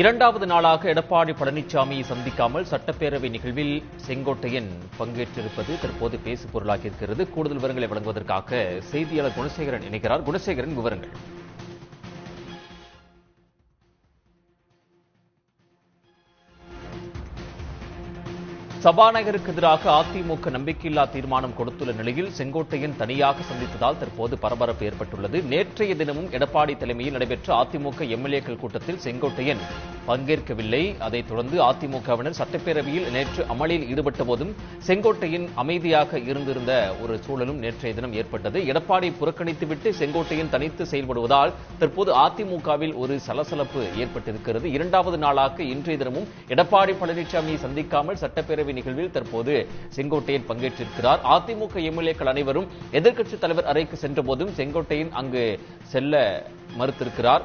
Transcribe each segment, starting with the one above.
இரண்டாவது நாளாக எடப்பாடி பழனிசாமியை சந்திக்காமல் சட்டப்பேரவை நிகழ்வில் செங்கோட்டையன் பங்கேற்றிருப்பது தற்போது பேசு பொருளாகி இருக்கிறது. கூடுதல் விவரங்களை வழங்குவதற்காக செய்தியாளர் குணசேகரன் இணைக்கிறார் குணசேகரன் விவரங்கள். சபாநாயகருக்கு எதிராக அதிமுக நம்பிக்கையில்லா தீர்மானம் கொடுத்துள்ள நிலையில் செங்கோட்டையன் தனியாக சந்தித்ததால் தற்போது பரபரப்பு ஏற்பட்டுள்ளது. நேற்றைய தினமும் எடப்பாடி தலைமையில் நடைபெற்ற அதிமுக எம்எல்ஏக்கள் கூட்டத்தில் செங்கோட்டையன் பங்கேற்கவில்லை. அதைத் தொடர்ந்து அதிமுகவினர் சட்டப்பேரவையில் நேற்று அமளியில் ஈடுபட்ட போதும் செங்கோட்டையன் அமைதியாக இருந்திருந்த ஒரு சூழலும் நேற்றைய தினம் ஏற்பட்டது. எடப்பாடி புறக்கணித்துவிட்டு செங்கோட்டையன் தனித்து செயல்படுவதால் தற்போது அதிமுகவில் ஒரு சலசலப்பு ஏற்பட்டிருக்கிறது. இரண்டாவது நாளாக இன்றைய தினமும் எடப்பாடி பழனிசாமியை சந்திக்காமல் சட்டப்பேரவை நிகழ்வில் தற்போது செங்கோட்டையன் பங்கேற்றிருக்கிறார். அதிமுக எம்எல்ஏக்கள் அனைவரும் எதிர்க்கட்சித் தலைவர் அறைக்கு சென்ற போதும் செங்கோட்டையன் அங்கு செல்ல மறுத்திருக்கிறார்.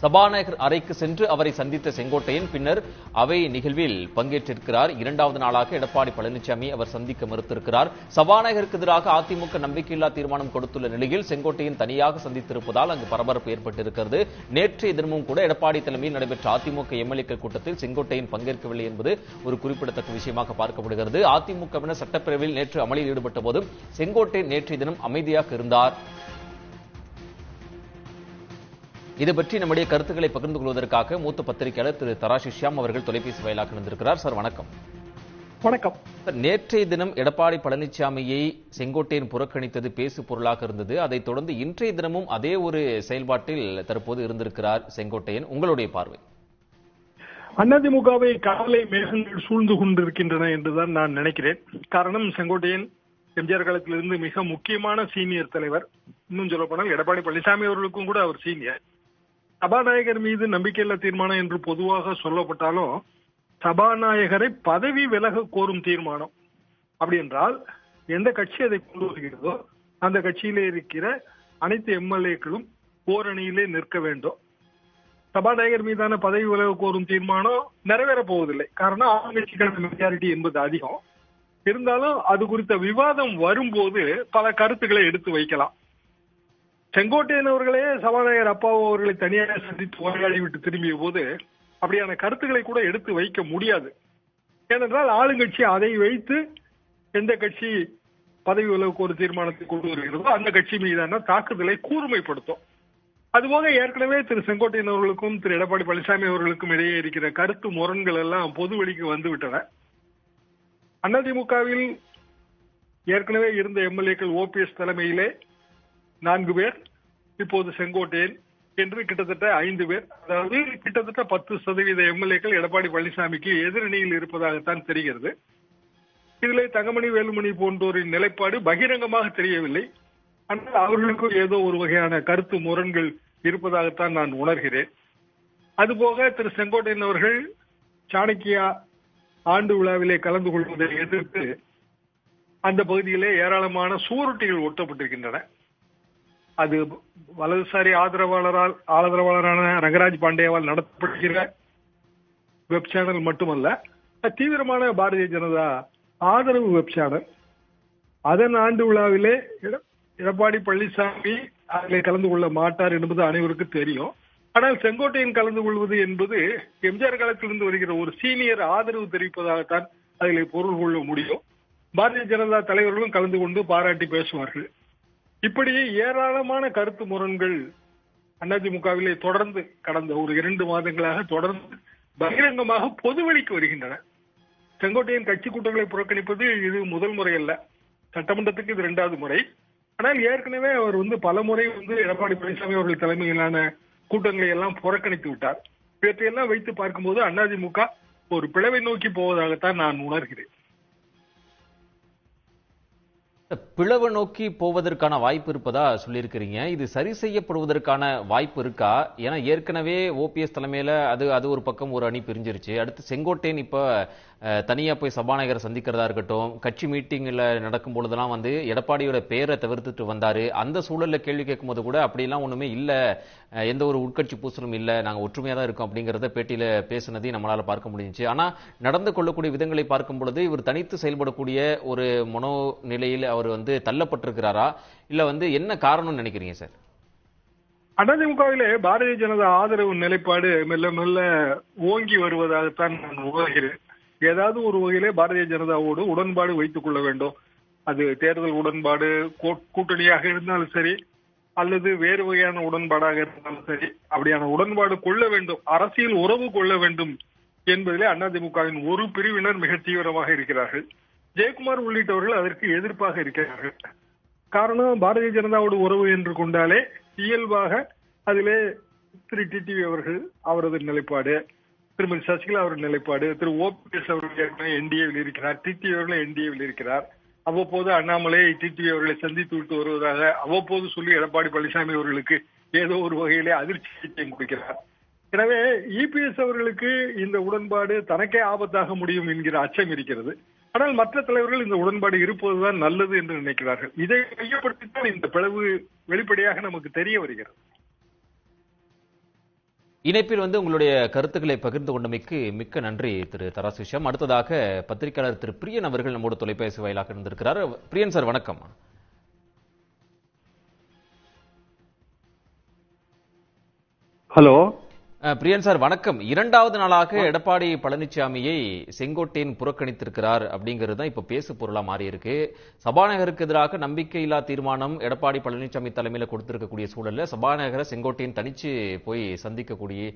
சபாநாயகர் அறைக்கு சென்று அவரை சந்தித்த செங்கோட்டையன் பின்னர் அவை நிகழ்வில் பங்கேற்றிருக்கிறார். இரண்டாவது நாளாக எடப்பாடி பழனிசாமி அவர் சந்திக்க மறுத்திருக்கிறார். சபாநாயகருக்கு எதிராக அதிமுக நம்பிக்கையில்லா தீர்மானம் கொடுத்துள்ள நிலையில் செங்கோட்டையன் தனியாக சந்தித்திருப்பதால் அங்கு பரபரப்பு ஏற்பட்டிருக்கிறது. நேற்றைய தினமும் கூட எடப்பாடி தலைமையில் நடைபெற்ற அதிமுக எம்எல்ஏக்கள் கூட்டத்தில் செங்கோட்டையன் பங்கேற்கவில்லை என்பது ஒரு குறிப்பிடத்தக்க விஷயமாக பார்க்கப்படுகிறது. அதிமுகவினர் சட்டப்பேரவையில் நேற்று அமளியில் ஈடுபட்ட போதும் செங்கோட்டையன் நேற்றைய தினம் அமைதியாக இருந்தார். இது பற்றி நம்முடைய கருத்துக்களை பகிர்ந்து கொள்வதற்காக மூத்த பத்திரிகையாளர் திரு தராஷி ஷியாம் அவர்கள் தொலைபேசி வாயிலாக இணைந்திருக்கிறார். சார் வணக்கம். வணக்கம். நேற்றைய தினம் எடப்பாடி பழனிசாமியை செங்கோட்டையன் புறக்கணித்தது பேசு பொருளாக இருந்தது. அதைத் தொடர்ந்து இன்றைய தினமும் அதே ஒரு செயல்பாட்டில் தற்போது இருந்திருக்கிறார் செங்கோட்டையன். உங்களுடைய பார்வை? அதிமுகவை காலை மேகங்கள் சூழ்ந்து கொண்டிருக்கின்றன என்றுதான் நான் நினைக்கிறேன். காரணம் செங்கோட்டையன் எம்ஜிஆர் காலத்திலிருந்து மிக முக்கியமான சீனியர் தலைவர். இன்னும் சொல்லப்போனால் எடப்பாடி பழனிசாமி அவர்களுக்கும் கூட அவர் சீனியர். சபாநாயகர் மீது நம்பிக்கையில்லா தீர்மானம் என்று பொதுவாக சொல்லப்பட்டாலும் சபாநாயகரை பதவி விலக கோரும் தீர்மானம். அப்படி என்றால் எந்த கட்சி அதை கொண்டு வருகிறதோ அந்த கட்சியிலே இருக்கிற அனைத்து எம்எல்ஏக்களும் ஓரணியிலே நிற்க வேண்டும். சபாநாயகர் மீதான பதவி விலக கோரும் தீர்மானம் நிறைவேறப் போவதில்லை. காரணம் ஆளுங்கட்சிக்கான மெஜாரிட்டி என்பது அதிகம். இருந்தாலும் அது குறித்த விவாதம் வரும்போது பல கருத்துக்களை எடுத்து வைக்கலாம். செங்கோட்டையன் அவர்களே சபாநாயகர் அப்பாவு அவர்களை தனியாக சந்தித்து உரையாடி விட்டு திரும்பிய போது அப்படியான கருத்துக்களை கூட எடுத்து வைக்க முடியாது. ஏனென்றால் ஆளுங்கட்சி அதை வைத்து எந்த கட்சி பதவி விலகுக்கு ஒரு தீர்மானத்தை கொண்டு வருகிறதோ அந்த கட்சி மீதான தாக்குதலை கூர்மைப்படுத்தும். அதுபோக ஏற்கனவே திரு செங்கோட்டையன் அவர்களுக்கும் திரு எடப்பாடி பழனிசாமி அவர்களுக்கும் இடையே இருக்கிற கருத்து முரண்கள் எல்லாம் பொது வெளிக்கு வந்து விட்டன. அதிமுகவில் ஏற்கனவே இருந்த எம்எல்ஏக்கள் ஓபிஎஸ் தலைமையிலே நான்கு பேர் இப்போது செங்கோட்டையன் என்று கிட்டத்தட்ட ஐந்து பேர் அதாவது கிட்டத்தட்ட பத்து சதவீத எம்எல்ஏக்கள் எடப்பாடி பழனிசாமிக்கு எதிரணியில் இருப்பதாகத்தான் தெரிகிறது. இதிலே தங்கமணி வேலுமணி போன்றோரின் நிலைப்பாடு பகிரங்கமாக தெரியவில்லை. ஆனால் அவர்களுக்கும் ஏதோ ஒரு வகையான கருத்து முரண்கள் இருப்பதாகத்தான் நான் உணர்கிறேன். அதுபோக திரு செங்கோட்டையன் அவர்கள் சாணக்கியா ஆண்டு விழாவிலே கலந்து கொள்வதை எதிர்த்து அந்த பகுதியிலே ஏராளமான சுவரொட்டிகள் ஒட்டப்பட்டிருக்கின்றன. அது வலதுசாரி ஆதரவாளரால் ஆதரவாளரான ரங்கராஜ் பாண்டேவால் நடத்தப்படுகிற வெப் சேனல் மட்டுமல்ல தீவிரமான பாரதிய ஜனதா ஆதரவு வெப் சேனல் அதன் ஆண்டு விழாவிலே எடப்பாடி பழனிசாமி அதில் கலந்து கொள்ள மாட்டார் என்பது அனைவருக்கும் தெரியும். ஆனால் செங்கோட்டையன் கலந்து கொள்வது என்பது எம்ஜிஆர் காலத்திலிருந்து வருகிற ஒரு சீனியர் ஆதரவு தெரிவிப்பதாகத்தான் அதில் பொருள் கொள்ள முடியும். பாரதிய ஜனதா தலைவர்களும் கலந்து கொண்டு பாராட்டி பேசுவார்கள். இப்படி ஏராளமான கருத்து முரண்கள் அதிமுகவிலே தொடர்ந்து கடந்த ஒரு இரண்டு மாதங்களாக தொடர்ந்து பகிரங்கமாக பொதுவெளிக்கு வருகின்றன. செங்கோட்டையின் கட்சி கூட்டங்களை புறக்கணிப்பது இது முதல் முறை அல்ல. சட்டமன்றத்துக்கு இது இரண்டாவது முறை. ஆனால் ஏற்கனவே அவர் வந்து பல முறை வந்து எடப்பாடி பழனிசாமி அவர்கள் தலைமையிலான கூட்டங்களை எல்லாம் புறக்கணித்து விட்டார். இவற்றையெல்லாம் வைத்து பார்க்கும்போது அதிமுக ஒரு பிளவை நோக்கி போவதாகத்தான் நான் உணர்கிறேன். பிளவு நோக்கி போவதற்கான வாய்ப்பு இருப்பதா சொல்லியிருக்கிறீங்க. இது சரி செய்யப்படுவதற்கான வாய்ப்பு இருக்கா? ஏன்னா ஏற்கனவே ஓபிஎஸ் தலைமையில அது அது ஒரு பக்கம் ஒரு அணி பிரிஞ்சிருச்சு. அடுத்து செங்கோட்டையன் இப்ப தனியா போய் சபாநாயகரை சந்திக்கிறதா இருக்கட்டும் கட்சி மீட்டிங்ல நடக்கும் பொழுதெல்லாம் வந்து எடப்பாடியோட பேரை தவிர்த்துட்டு வந்தாரு. அந்த சூழல்ல கேள்வி கேட்கும்போது கூட அப்படிலாம் ஒண்ணுமே இல்ல. எந்த ஒரு உட்கட்சி பூசலும் இல்ல. நாங்க ஒற்றுமையா தான் இருக்கோம் அப்படிங்கறத பேட்டியில பேசுனதையும் நம்மளால பார்க்க முடிஞ்சுச்சு. ஆனா நடந்து கொள்ளக்கூடிய விதங்களை பார்க்கும் பொழுது இவர் தனித்து செயல்படக்கூடிய ஒரு மனோ நிலையில் அவர் வந்து தள்ளப்பட்டிருக்கிறாரா? இல்ல வந்து என்ன காரணம்னு நினைக்கிறீங்க சார்? அதிமுகவிலே பாரதிய ஜனதா ஆதரவு நிலைப்பாடு மெல்ல மெல்ல ஓங்கி வருவதாகத்தான் நான் உணர்கிறேன். ஏதாவது ஒரு வகையிலே பாரதிய ஜனதாவோடு உடன்பாடு வைத்துக் கொள்ள வேண்டும். அது தேர்தல் உடன்பாடு கூட்டணியாக இருந்தாலும் சரி அல்லது வேறு வகையான உடன்பாடாக இருந்தாலும் சரி அப்படியான உடன்பாடு கொள்ள வேண்டும் அரசியல் உறவு கொள்ள வேண்டும் என்பதிலே அதிமுகவின் ஒரு பிரிவினர் மிக தீவிரமாக இருக்கிறார்கள். ஜெயக்குமார் உள்ளிட்டவர்கள் அதற்கு எதிர்ப்பாக இருக்கிறார்கள். காரணம் பாரதிய ஜனதாவோட உறவு என்று கொண்டாலே இயல்பாக அதிலே திரு டிடிவி அவர்கள் அவரது நிலைப்பாடு திருமதி சசிகலா அவரது நிலைப்பாடு திரு ஓபிஎஸ் அவர்கள் என்டிஏவில் இருக்கிறார் டிடிவி அவர்களும் என்டிஏவில் இருக்கிறார். அவ்வப்போது அண்ணாமலை டிடிவி அவர்களை சந்தித்து விட்டு வருவதாக அவ்வப்போது சொல்லி எடப்பாடி பழனிசாமி அவர்களுக்கு ஏதோ ஒரு வகையிலே அதிர்ச்சி கொடுக்கிறார். எனவே இபிஎஸ் அவர்களுக்கு இந்த உடன்பாடு தனக்கே ஆபத்தாக முடியும் என்கிற அச்சம் இருக்கிறது. ஆனால் மற்ற தலைவர்கள் இந்த உடன்பாடு இருப்பதுதான் நல்லது என்று நினைக்கிறார்கள். இதை மையப்படுத்தித்தான் இந்த பிளவு வெளிப்படையாக நமக்கு தெரிய வருகிறது. இணைப்பில் வந்து உங்களுடைய கருத்துக்களை பகிர்ந்து கொண்டமைக்கு மிக்க நன்றி திரு விஷயம் அடுத்ததாக பத்திரிகையாளர் திரு பிரியன் அவர்கள் நம்மோடு தொலைபேசி வாயிலாக இருந்திருக்கிறார் பிரியன் சார் வணக்கம். ஹலோ. பிரியன் சார் வணக்கம். இரண்டாவது நாளாக எடப்பாடி பழனிசாமியை செங்கோட்டையன் புறக்கணித்திருக்கிறார் அப்படிங்கிறது தான் இப்ப பேசு பொருளா மாறி இருக்கு சபாநாயகருக்கு எதிராக நம்பிக்கையில்லா தீர்மானம் எடப்பாடி பழனிசாமி தலைமையில கொடுத்திருக்கக்கூடிய சூழல்ல சபாநாயகரை செங்கோட்டையன் தனிச்சு போய் சந்திக்கக்கூடிய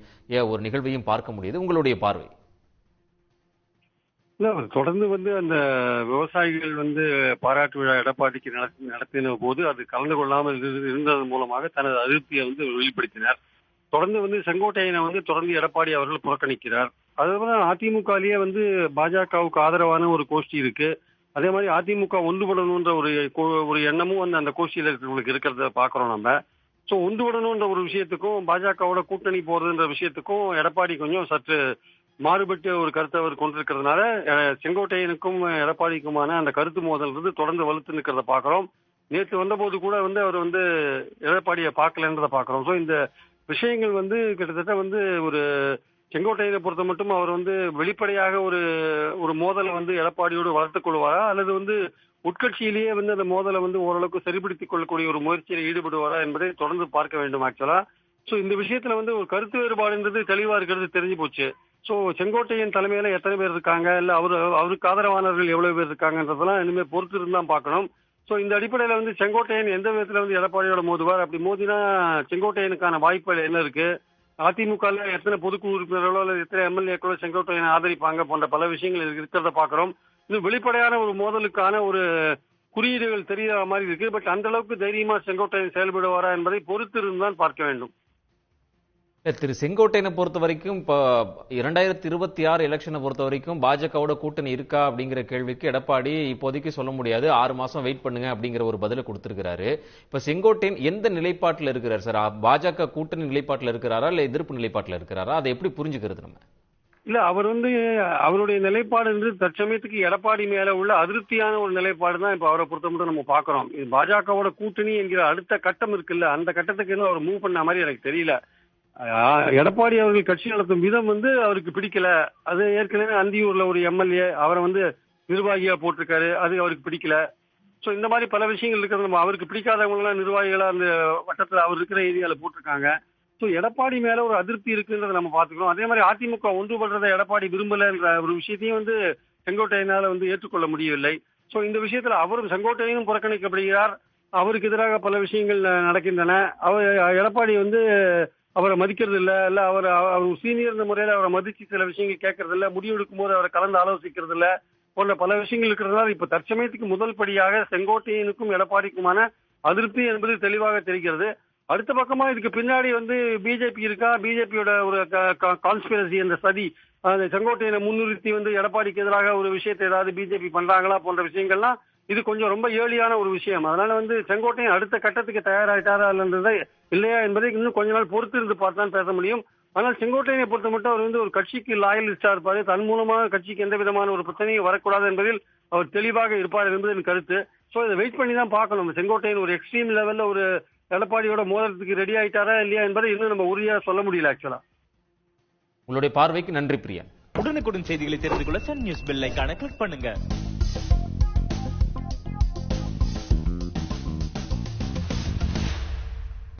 ஒரு நிகழ்வையும் பார்க்க முடியுது. உங்களுடைய பார்வை? தொடர்ந்து வந்து அந்த விவசாயிகள் வந்து பாராட்டு விழா எடப்பாடிக்கு நடத்தி நடத்தின போது அது கலந்து கொள்ளாமல் இரு- இருந்ததன் மூலமாக தனது அதிருப்தியை வந்து வெளிப்படுத்தினார். தொடர்ந்து வந்து செங்கோட்டையனை வந்து தொடர்ந்து எடப்பாடி அவர்கள் புறக்கணிக்கிறார். அதுக்கப்புறம் அதிமுகலயே வந்து பாஜகவுக்கு ஆதரவான ஒரு கோஷ்டி இருக்கு. அதே மாதிரி அதிமுக ஒன்றுபடணுன்ற ஒரு ஒரு எண்ணமும் வந்து அந்த கோஷ்டியில இருக்கிறவங்களுக்கு இருக்கிறத பாக்குறோம் நம்ம. சோ ஒன்றுபடணுன்ற ஒரு விஷயத்துக்கும் பாஜகவோட கூட்டணி போறதுன்ற விஷயத்துக்கும் எடப்பாடி கொஞ்சம் சற்று மாறுபட்ட ஒரு கருத்தை அவர் கொண்டிருக்கிறதுனால செங்கோட்டையனுக்கும் எடப்பாடிக்குமான அந்த கருத்து மோதல் வந்து தொடர்ந்து வலுத்து நிற்கிறத பாக்குறோம் நேற்று வந்தபோது கூட வந்து அவர் வந்து எடப்பாடியை பார்க்கலன்றத பாக்குறோம் சோ இந்த விஷயங்கள் வந்து கிட்டத்தட்ட வந்து ஒரு செங்கோட்டையனை பொறுத்த மட்டும் அவர் வந்து வெளிப்படையாக ஒரு ஒரு மோதலை வந்து எடப்பாடியோடு வளர்த்துக் கொள்வாரா? அல்லது வந்து உட்கட்சியிலேயே வந்து அந்த மோதலை வந்து ஓரளவுக்கு சரிபடுத்திக் கொள்ளக்கூடிய ஒரு முயற்சியில் ஈடுபடுவாரா என்பதை தொடர்ந்து பார்க்க வேண்டும் ஆக்சுவலா சோ இந்த விஷயத்துல வந்து ஒரு கருத்து வேறுபாடுன்றது தெளிவா இருக்கிறது தெரிஞ்சு போச்சு. சோ செங்கோட்டையன் தலைமையில எத்தனை பேர் இருக்காங்க? இல்ல அவரு அவருக்கு ஆதரவானவர்கள் எவ்வளவு பேர் இருக்காங்கன்றதெல்லாம் இனிமே பொறுத்து இருந்தா பார்க்கணும். சோ இந்த அடிப்படையில வந்து செங்கோட்டையன் எந்த விதத்துல வந்து எடப்பாடியோட மோதுவார்? அப்படி மோதினா செங்கோட்டையனுக்கான வாய்ப்புகள் என்ன இருக்கு? அதிமுக எத்தனை பொதுக்குழு உறுப்பினர்களோ அல்லது எத்தனை எம்எல்ஏக்களோ செங்கோட்டையனை ஆதரிப்பாங்க போன்ற பல விஷயங்கள் இருக்கிறத பாக்குறோம் இன்னும் வெளிப்படையான ஒரு மோதலுக்கான ஒரு குறியீடுகள் தெரியாத மாதிரி இருக்கு. பட் அந்த அளவுக்கு தைரியமா செங்கோட்டையன் செயல்படுவாரா என்பதை பொறுத்து இருந்தான் பார்க்க வேண்டும். திரு செங்கோட்டையனை பொறுத்த வரைக்கும் இப்போ இரண்டாயிரத்தி இருபத்தி ஆறு எலெக்ஷனை பொறுத்த வரைக்கும் பாஜகவோட கூட்டணி இருக்கா அப்படிங்கிற கேள்விக்கு எடப்பாடி இப்போதைக்கு சொல்ல முடியாது. ஆறு மாசம் வெயிட் பண்ணுங்க அப்படிங்கிற ஒரு பதிலை கொடுத்திருக்கிறாரு. இப்போ செங்கோட்டையன் எந்த நிலைப்பாட்டில் இருக்கிறார் சார்? பாஜக கூட்டணி நிலைப்பாட்டில் இருக்கிறாரா இல்லை எதிர்ப்பு நிலைப்பாட்டில் இருக்கிறாரா? அதை எப்படி புரிஞ்சுக்கிறது நம்ம? இல்ல அவர் வந்து அவருடைய நிலைப்பாடு வந்து தற்சமயத்துக்கு எடப்பாடி மேல உள்ள அதிருப்தியான ஒரு நிலைப்பாடு தான் இப்ப அவரை பொறுத்த மட்டும் நம்ம பாக்குறோம். இது பாஜகவோட கூட்டணி என்கிற அடுத்த கட்டம் இருக்குல்ல அந்த கட்டத்துக்கு இன்னும் அவர் மூவ் பண்ண மாதிரி எனக்கு தெரியல. எடப்பாடி அவர்கள் கட்சி நடத்தும் விதம் வந்து அவருக்கு பிடிக்கல. அது ஏற்கனவே அந்தியூர்ல ஒரு எம்எல்ஏ அவரை வந்து நிர்வாகியா போட்டிருக்காரு அது அவருக்கு பிடிக்கல. சோ இந்த மாதிரி பல விஷயங்கள் இருக்கிறது. நம்ம அவருக்கு பிடிக்காதவங்களாம் நிர்வாகிகளாக நிர்வாகிகளா அந்த வட்டத்துல அவர் இருக்கிற ஏரியால போட்டிருக்காங்க. சோ எடப்பாடி மேல ஒரு அதிருப்தி இருக்குன்றதை நம்ம பாத்துக்கிறோம் அதே மாதிரி அதிமுக ஒன்றுபடுறதை எடப்பாடி விரும்பலன்ற ஒரு விஷயத்தையும் வந்து செங்கோட்டையனால வந்து ஏற்றுக்கொள்ள முடியவில்லை. சோ இந்த விஷயத்துல அவரும் செங்கோட்டையனும் புறக்கணிக்கப்படுகிறார். அவருக்கு எதிராக பல விஷயங்கள் நடக்கின்றன. அவர் எடப்பாடி வந்து அவரை மதிக்கிறது இல்ல இல்ல அவர் அவர் சீனியர் முறையில அவரை மதிச்சு சில விஷயங்கள் கேட்கறது இல்ல முடிவெடுக்கும் போது அவரை கலந்து ஆலோசிக்கிறது இல்ல போன்ற பல விஷயங்கள் இருக்கிறதுனால இப்ப தற்சமயத்துக்கு முதல் படியாக செங்கோட்டையனுக்கும் எடப்பாடிக்குமான அதிருப்தி என்பது தெளிவாக தெரிகிறது. அடுத்த பக்கமா இதுக்கு பின்னாடி வந்து பிஜேபி இருக்கா? பிஜேபியோட ஒரு கான்ஸ்பிரசி அந்த சதி அந்த செங்கோட்டையனை முன்னிறுத்தி வந்து எடப்பாடிக்கு எதிராக ஒரு விஷயத்தை ஏதாவது பிஜேபி பண்றாங்களா போன்ற விஷயங்கள்லாம் இது கொஞ்சம் ரொம்ப ஏழியான ஒரு விஷயம். அதனால வந்து செங்கோட்டையன் அடுத்த கட்டத்துக்கு தயாராயிட்டாரா இல்லைன்றதை இல்லையா என்பதை இன்னும் கொஞ்ச நாள் பொறுத்து இருந்து பார்த்தான் பேச முடியும். ஆனால் செங்கோட்டையனை பொறுத்த மட்டும் அவர் வந்து ஒரு கட்சிக்கு லாயலிஸ்டா இருப்பாரு. தன் மூலமாக கட்சிக்கு எந்த விதமான ஒரு பிரச்சனையும் வரக்கூடாது என்பதில் அவர் தெளிவாக இருப்பார் என்பது என் கருத்து. சோ இதை வெயிட் பண்ணி தான் பார்க்கணும் செங்கோட்டையன் ஒரு எக்ஸ்ட்ரீம் லெவல்ல ஒரு எடப்பாடியோட மோதலத்துக்கு ரெடி ஆயிட்டாரா இல்லையா என்பதை இன்னும் நம்ம உறுதியா சொல்ல முடியல ஆக்சுவலா உங்களுடைய பார்வைக்கு நன்றி பிரியன் உடனுக்குடன் செய்திகளை தெரிந்து கொள்ள சன் நியூஸ் பெல் ஐகானை கிளிக் பண்ணுங்க.